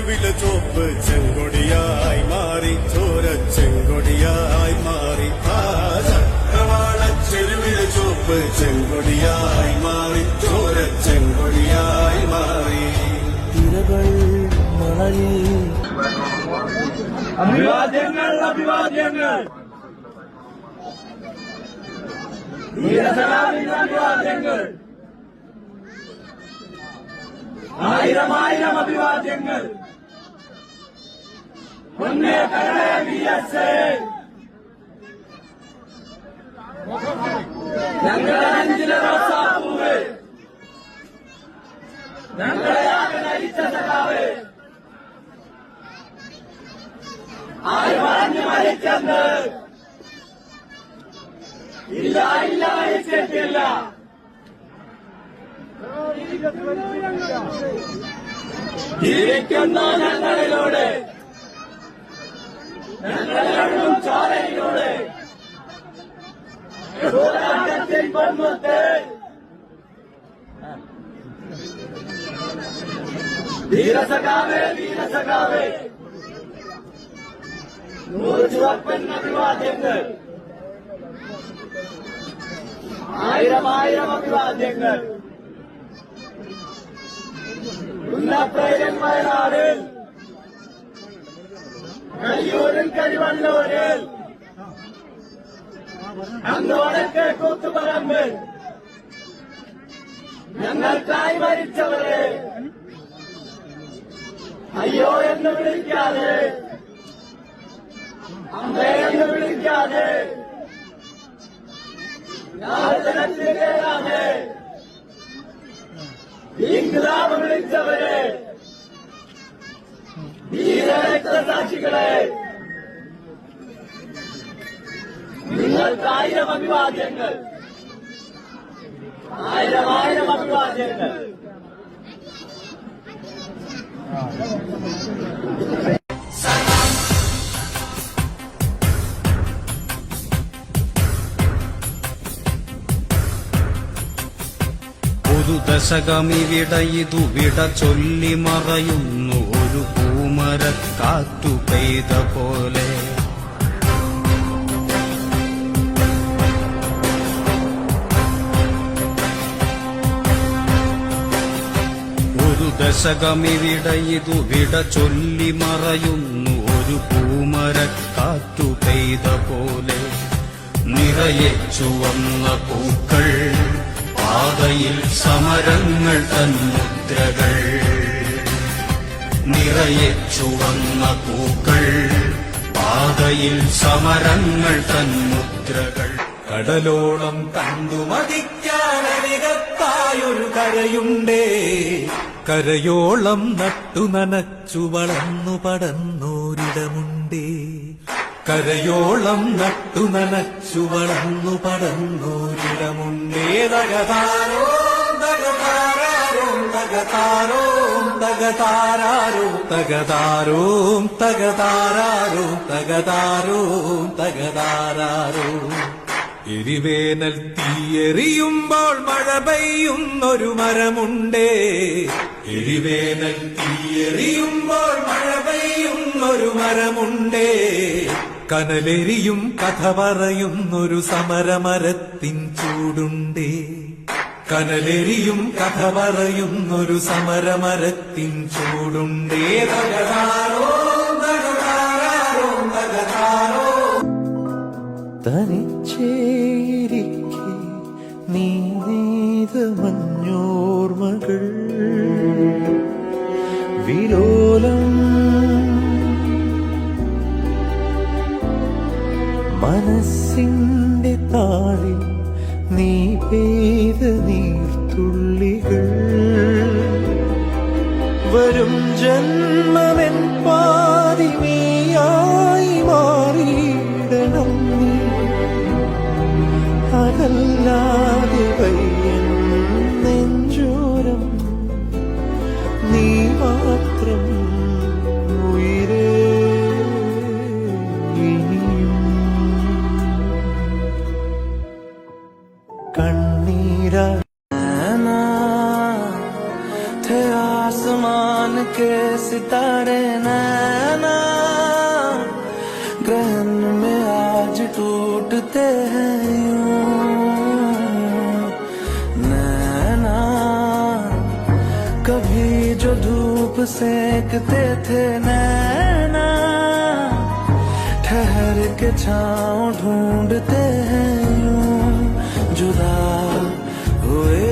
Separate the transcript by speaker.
Speaker 1: ചെരുവിലെ ചോപ്പ് ചെങ്കൊടിയായി മാറി ചോര ചെങ്കൊടിയായി മാറി. ചക്രവാള ചെരുവിൽ ചോപ്പ് ചെങ്കൊടിയായി മാറി ചോര ചെങ്കൊടിയായി മാറി.
Speaker 2: തിരകൾ മണലിൽ
Speaker 3: അഭിവാദ്യങ്ങൾ അഭിവാദ്യങ്ങൾ. ധീരസനാവിന്റെ അഭിവാദ്യങ്ങൾ. ആയിരമായിരം അഭിവാദ്യങ്ങൾ. ഞങ്ങളെ ഞങ്ങളെ ആകനരിച്ച ഇല്ല ഇല്ല ജീവിക്കുന്നു ഞങ്ങളിലൂടെ ഞങ്ങളിലും ചോരയിലൂടെ പോരാട്ടത്തിൽ പൊന്മുത്ത് ധീരസഖാവേ ധീരസഖാവേ നൂറ് ചുവപ്പൻ അഭിവാദ്യങ്ങൾ. ആയിരം ആയിരം അഭിവാദ്യങ്ങൾ. ഉന്നപ്രയം വയനാടിൽ കഴിയൂരിൽ കഴിവണ്ണൂരിൽ ഞങ്ങൾക്കായി മരിച്ചവരെ. അയ്യോ എന്ന് വിളിക്കാതെ. അമ്മേ എന്ന് വിളിക്കാതെ. ഞാൻ ജനത്തിൽ ഇൻക്ലാബ് വിളിച്ചവരെ. ധീരരക്തസാക്ഷികളെ നിങ്ങൾക്ക് ആയിരം അഭിവാദ്യങ്ങൾ. ആയിരം ആയിരം അഭിവാദ്യങ്ങൾ.
Speaker 4: ഒരു ദശകമിവിട ഇതു വിട ചൊല്ലി മറയുന്നു. ഒരു പൂമരക്കാറ്റു പെയ്ത പോലെ. ഒരു ദശകമിവിട ഇതു വിട ചൊല്ലി മറയുന്നു. ഒരു പൂമരക്കാറ്റു പെയ്ത പോലെ. നിറയെ ചുവന്ന പൂക്കൾ പാതയിൽ സമരങ്ങൾ തൻ മുദ്രകൾ നിറയെ ചുവന്ന പൂക്കൾ പാതയിൽ സമരങ്ങൾ തൻ മുദ്രകൾ കടലോളം കണ്ടുമതിക്കാനരികത്തായൊരു കരയുണ്ടേ. കരയോളം നട്ടു നനച്ചു വളർന്നു പടന്നോരിടമുണ്ടേ. കരയോളം നട്ടു നനച്ചു വളർന്നു പടന്നൂരിടമുണ്ടേതകതാരോ തകതാരാരോം തകതാരോം തകതാരാരോം തകതാരോം തകതാരാരോം തകതാരോം തകതാരാരോം. എരിവേനൽ തീയെറിയുമ്പോൾ മഴ പെയ്യുന്നൊരു മരമുണ്ടേ. എരിവേനൽ തീയെറിയുമ്പോൾ മഴ പെയ്യുന്നൊരു മരമുണ്ടേ. കനലെരിയും കഥ പറയുന്നൊരു സമരമരത്തിൻ ചൂടുണ്ടേ. കനലെരിയും കഥ പറയുന്നൊരു സമരമരത്തിൻ ചൂടുണ്ടേ.
Speaker 2: തനിച്ചേരിക്കെ നീ നെയ്ത മഞ്ഞോർമകൾ മനസ്സിന്റെ താളിൽ നീ പെയ്ത നീർത്തുള്ളികൾ. വരും ജന്മമെൻ പാതിമീയായി മാറിയിടണം അതല്ലാതെ വയ്യൻ मेरा। ना थे आसमान
Speaker 5: के सितारे नैना ग्रहण में आज टूटते हैं नैना, कभी जो धूप सेकते थे नैना, ठहर के छाँव ढूंढते हैं जुदा হয়ে